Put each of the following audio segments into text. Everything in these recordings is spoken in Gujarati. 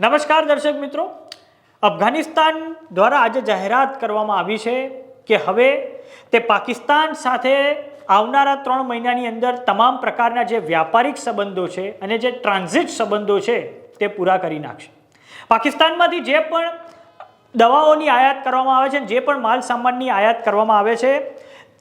નમસ્કાર દર્શક મિત્રો. અફઘાનિસ્તાન દ્વારા આજે જાહેરાત કરવામાં આવી છે કે હવે તે પાકિસ્તાન સાથે આવનારા ત્રણ મહિનાની અંદર તમામ પ્રકારના જે વ્યાપારિક સંબંધો છે અને જે ટ્રાન્ઝિટ સંબંધો છે તે પૂરા કરી નાખશે. પાકિસ્તાનમાંથી જે પણ દવાઓની આયાત કરવામાં આવે છે જે પણ માલ સામાનની આયાત કરવામાં આવે છે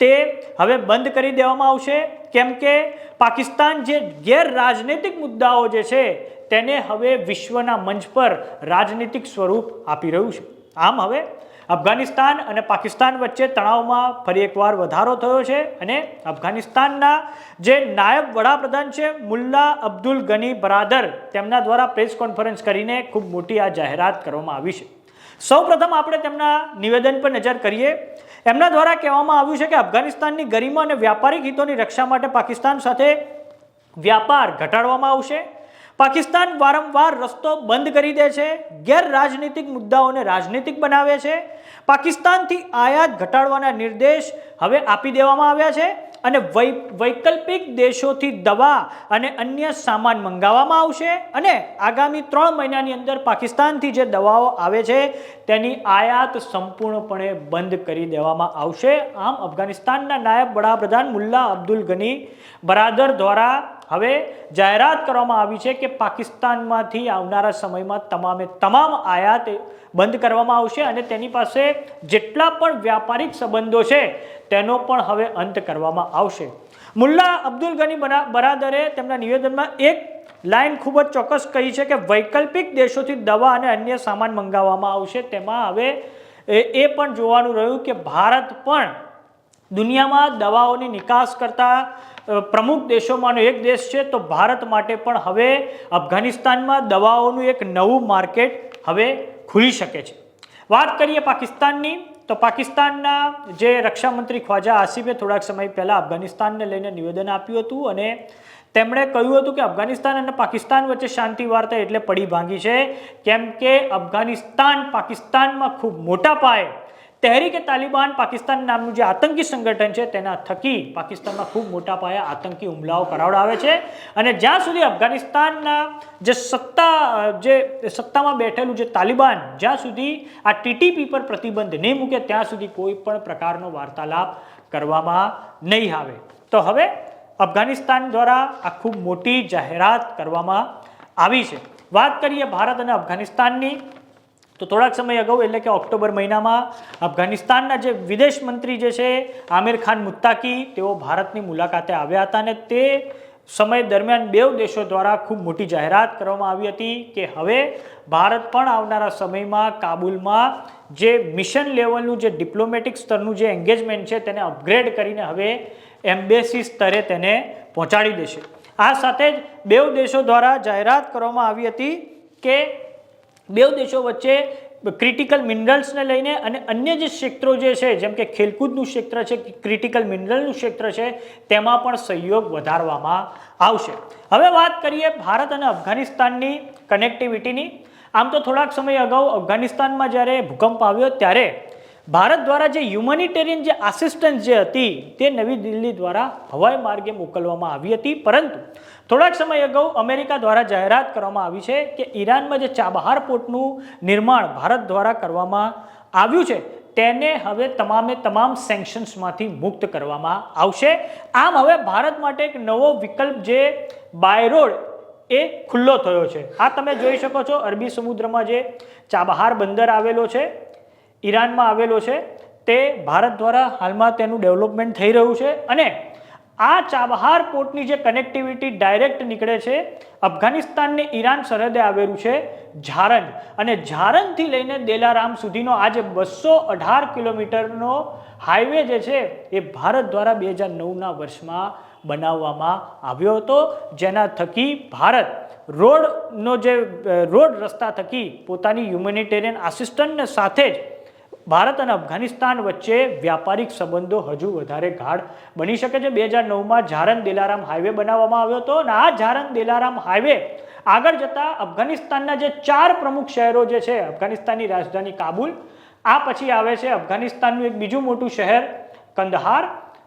તે હવે બંધ કરી દેવામાં આવશે. કેમ કે પાકિસ્તાન જે ગેરરાજનૈતિક મુદ્દાઓ જે છે, તેને હવે વિશ્વના મંચ પર રાજનીતિક સ્વરૂપ આપી રહ્યું છે. આમ હવે અફઘાનિસ્તાન અને પાકિસ્તાન વચ્ચે તણાવમાં ફરી એકવાર વધારો થયો છે અને અફઘાનિસ્તાનના જે નાયબ વડાપ્રધાન છે, મુલ્લા અબ્દુલ ગની બરાદર, તેમના દ્વારા પ્રેસ કોન્ફરન્સ કરીને ખૂબ મોટી આ જાહેરાત કરવામાં આવી છે. સૌપ્રથમ આપણે તેમના નિવેદન પર નજર કરીએ. એમના દ્વારા કહેવામાં આવ્યું છે કે અફઘાનિસ્તાનની ગરિમા અને વ્યાપારિક હિતોની રક્ષા માટે પાકિસ્તાન સાથે વ્યાપાર ઘટાડવામાં આવશે. પાકિસ્તાન વારંવાર રસ્તો બંધ કરી દે છે, ગેરરાજનીતિક મુદ્દાઓને રાજનીતિક બનાવે છે. પાકિસ્તાનથી આયાત ઘટાડવાના નિર્દેશ હવે આપી દેવામાં આવ્યા છે. અને વૈકલ્પિક દેશોથી દવા અને અન્ય સામાન મંગાવવામાં આવશે અને આગામી ત્રણ મહિનાની અંદર પાકિસ્તાનથી જે દવાઓ આવે છે, તેની આયાત સંપૂર્ણપણે બંધ કરી દેવામાં આવશે. આમ અફઘાનિસ્તાનના નાયબ વડાપ્રધાન મુલ્લા અબ્દુલ ગની બરાદર દ્વારા હવે જાહેરાત કરવામાં આવી છે કે પાકિસ્તાનમાંથી આવનારા સમયમાં તમામે તમામ આયાત બંધ કરવામાં આવશે અને તેની પાસે જેટલા પણ વ્યાપારિક સંબંધો છે, તેનો પણ હવે અંત કરવામાં આવશે. મુલ્લા અબ્દુલ ગની બરા- બરાદરે તેમના નિવેદનમાં એક લાઈન ખૂબ જ ચોક્કસ કહી છે કે વૈકલ્પિક દેશોથી દવા અને અન્ય સામાન મંગાવવામાં આવશે. તેમાં હવે એ પણ જોવાનું રહ્યું કે ભારત પણ દુનિયામાં દવાઓની નિકાસ કરતા પ્રમુખ દેશોમાંનો એક દેશ છે, તો ભારત માટે પણ હવે અફઘાનિસ્તાનમાં દવાઓનું એક નવું માર્કેટ હવે ખુલી શકે છે. વાત કરીએ પાકિસ્તાનની, તો પાકિસ્તાનના જે રક્ષામંત્રી ખ્વાજા આસિફે થોડાક સમય પહેલાં અફઘાનિસ્તાનને લઈને નિવેદન આપ્યું હતું અને તેમણે કહ્યું હતું કે અફઘાનિસ્તાન અને પાકિસ્તાન વચ્ચે શાંતિ વાર્તા એટલે પડી ભાંગી છે, કેમ કે અફઘાનિસ્તાન પાકિસ્તાનમાં ખૂબ મોટા પાયે તહેરીકે તાલિબાન પાકિસ્તાન નામનું જે આતંકી સંગઠન છે, તેના થકી પાકિસ્તાનમાં ખૂબ મોટા પાયે આતંકી હુમલાઓ કરાવડાવે છે. અને જ્યાં સુધી અફઘાનિસ્તાનના જે સત્તા, જે સત્તામાં બેઠેલું જે તાલિબાન, જ્યાં સુધી આ ટીટીપી પર પ્રતિબંધ નહીં મૂકે, ત્યાં સુધી કોઈ પણ પ્રકારનો વાર્તાલાપ કરવામાં નહીં આવે. તો હવે અફઘાનિસ્તાન દ્વારા આ ખૂબ મોટી જાહેરાત કરવામાં આવી છે. વાત કરીએ ભારત અને અફઘાનિસ્તાનની. તો થોડાક સમય અગાઉ, એટલે કે ઓક્ટોબર મહિનામાં, અફઘાનિસ્તાનના જે વિદેશ મંત્રી જે છે, આમિર ખાન મુત્તાકી, તેઓ ભારતની મુલાકાતે આવ્યા હતા અને તે સમય દરમિયાન બે દેશો દ્વારા ખૂબ મોટી જાહેરાત કરવામાં આવી હતી કે હવે ભારત પણ આવનારા સમયમાં કાબુલમાં જે મિશન લેવલનું જે ડિપ્લોમેટિક સ્તરનું જે એન્ગેજમેન્ટ છે, તેને અપગ્રેડ કરીને હવે એમ્બેસી સ્તરે તેને પહોંચાડી દેશે. આ સાથે જ બેવ દેશો દ્વારા જાહેરાત કરવામાં આવી હતી કે બેવ દેશો વચ્ચે ક્રિટિકલ મિનરલ્સને લઈને અને અન્ય જે ક્ષેત્રો જે છે, જેમ કે ખેલકૂદનું ક્ષેત્ર છે ક્રિટિકલ મિનરલનું ક્ષેત્ર છે, તેમાં પણ સહયોગ વધારવામાં આવશે. હવે વાત કરીએ ભારત અને અફઘાનિસ્તાનની કનેક્ટિવિટીની આમ તો થોડાક સમય અગાઉ અફઘાનિસ્તાનમાં જ્યારે ભૂકંપ આવ્યો ત્યારે ભારત દ્વારા જે હ્યુમનિટેરિયન જે આસિસ્ટન્સ જે હતી તે નવી દિલ્હી દ્વારા હવાઈ માર્ગે મોકલવામાં આવી હતી. પરંતુ થોડાક સમય અગાઉ અમેરિકા દ્વારા જાહેરાત કરવામાં આવી છે કે ઈરાનમાં જે ચાબહાર પોર્ટનું નિર્માણ ભારત દ્વારા કરવામાં આવ્યું છે, તેને હવે તમામે તમામ સેન્કશન્સમાંથી મુક્ત કરવામાં આવશે. આમ હવે ભારત માટે એક નવો વિકલ્પ જે બાય રોડ એ ખુલ્લો થયો છે. આ તમે જોઈ શકો છો, અરબી સમુદ્રમાં જે ચાબહાર બંદર આવેલો છે ઈરાનમાં આવેલો છે. તે ભારત દ્વારા હાલમાં તેનું ડેવલપમેન્ટ થઈ રહ્યું છે અને આ ચાબહાર પોર્ટની જે કનેક્ટિવિટી ડાયરેક્ટ નીકળે છે, અફઘાનિસ્તાનને ઈરાન સરહદે આવેલું છે ઝારંજ. અને ઝારંજથી લઈને દેલારામ સુધીનો આ જે બસો અઢાર કિલોમીટરનો હાઈવે જે છે, એ ભારત દ્વારા બે હજાર નવના વર્ષમાં બનાવવામાં આવ્યો હતો. જેના થકી ભારત રોડનો જે, રોડ રસ્તા થકી પોતાની હ્યુમેનિટેરિયન આસિસ્ટન્ટને સાથે જ ભારત અને અફઘાનિસ્તાન વચ્ચે વ્યાપારિક સંબંધો હજુ વધારે ગાઢ બની શકે છે. બે હજાર નવમાં ઝારન દેલારામ હાઈવે બનાવવામાં આવ્યો હતો અને આ ઝારન દેલારામ હાઈવે આગળ જતા અફઘાનિસ્તાનના જે ચાર પ્રમુખ શહેરો જે છે, અફઘાનિસ્તાનની રાજધાની કાબુલ, આ પછી આવે છે અફઘાનિસ્તાનનું એક બીજું મોટું શહેર કંદહાર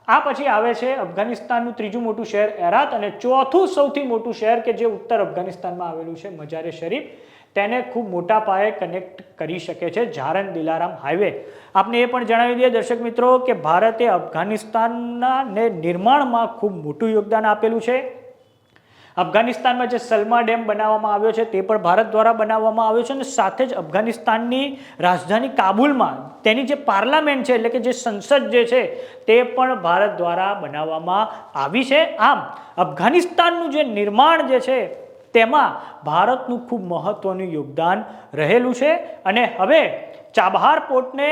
આ પછી આવે છે અફઘાનિસ્તાનનું ત્રીજું મોટું શહેર એરાત અને ચોથું સૌથી મોટું શહેર કે જે ઉત્તર અફઘાનિસ્તાનમાં આવેલું છે, મજારે શરીફ. તેને ખૂબ મોટા પાયે કનેક્ટ કરી શકે છે ઝારન દિલારામ હાઈવે આપને એ પણ જણાવી દઈએ દર્શક મિત્રો કે ભારતે અફઘાનિસ્તાનના ને નિર્માણમાં ખૂબ મોટું યોગદાન આપેલું છે. અફઘાનિસ્તાનમાં જે સલમા ડેમ બનાવવામાં આવ્યો છે તે પણ ભારત દ્વારા બનાવવામાં આવ્યો છે અને સાથે જ અફઘાનિસ્તાનની રાજધાની કાબુલમાં તેની જે પાર્લામેન્ટ છે એટલે કે જે સંસદ જે છે તે પણ ભારત દ્વારા બનાવવામાં આવી છે. આમ, અફઘાનિસ્તાનનું જે નિર્માણ જે છે તેમાં ભારતનું ખૂબ મહત્ત્વનું યોગદાન રહેલું છે અને હવે ચાબહાર પોર્ટને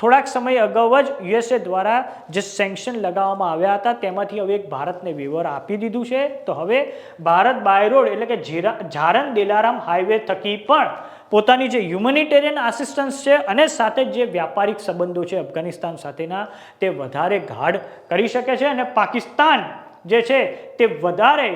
થોડાક સમય અગાઉ જ યુએસએ દ્વારા જે સેન્કશન લગાવવામાં આવ્યા હતા, તેમાંથી હવે એક ભારતને વિવર આપી દીધું છે. તો હવે ભારત બાય રોડ એટલે કે ઝારન દેલારામ હાઈવે થકી પણ પોતાની જે હ્યુમનિટેરિયન આસિસ્ટન્સ છે અને સાથે જે વ્યાપારિક સંબંધો છે અફઘાનિસ્તાન સાથેના, તે વધારે ગાઢ કરી શકે છે. અને પાકિસ્તાન જે છે તે વધારે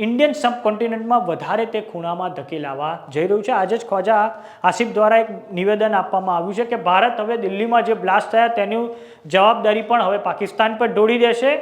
ઇન્ડિયન સબકોન્ટિનેન્ટમાં વધારે તે ખૂણામાં ધકેલાવા જઈ રહ્યું છે. આજે જ ખ્વાજા આસિફ દ્વારા એક નિવેદન આપવામાં આવ્યું છે કે ભારત હવે દિલ્હીમાં જે બ્લાસ્ટ થયા તેની જવાબદારી પણ હવે પાકિસ્તાન પર ઢોળી દેશે.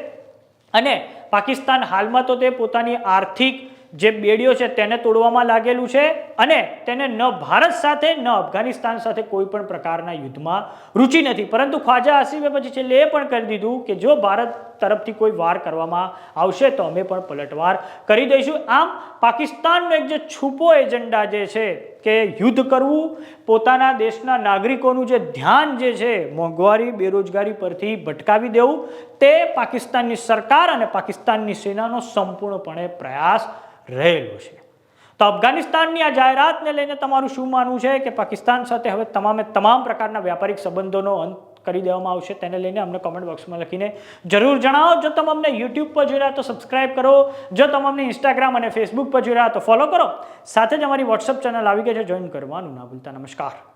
અને પાકિસ્તાન હાલમાં તો તે પોતાની આર્થિક જે બેડીઓ છે તેને તોડવામાં લાગેલું છે અને તેને ન ભારત સાથે, ન અફઘાનિસ્તાન સાથે કોઈ પણ પ્રકારના યુદ્ધમાં રુચિ નથી. પરંતુ ખ્વાજા આસિફે પછી છેલ્લે એ પણ કરી દીધું કે જો ભારત તરફથી કોઈ વાર કરવામાં આવશે તો અમે પણ પલટવાર કરી દઈશું. આમ પાકિસ્તાનનો એક જે છૂપો એજન્ડા જે છે કે યુદ્ધ કરવું, પોતાના દેશના નાગરિકોનું જે ધ્યાન જે છે મોંઘવારી, બેરોજગારી પરથી ભટકાવી દેવું, તે પાકિસ્તાનની સરકાર અને પાકિસ્તાનની સેનાનો સંપૂર્ણપણે પ્રયાસ રહેલો છે. તો અફઘાનિસ્તાનની આ જાહેરાતને લઈને તમારું શું માનવું છે કે પાકિસ્તાન સાથે હવે તમામે તમામ પ્રકારના વ્યાપારિક સંબંધોનો અંત કરી દેવામાં આવશે? તેને લઈને અમને કોમેન્ટ બોક્સમાં લખીને જરૂર જણાવો. જો તમે અમને યુટ્યુબ પર જોઈ રહ્યા તો સબસ્ક્રાઇબ કરો. જો તમે અમને ઇન્સ્ટાગ્રામ અને ફેસબુક પર જોઈ રહ્યા તો ફોલો કરો. સાથે જ અમારી વોટ્સઅપ ચેનલ આવી ગઈ છે. જોઈન કરવાનું ના ભૂલતા. નમસ્કાર.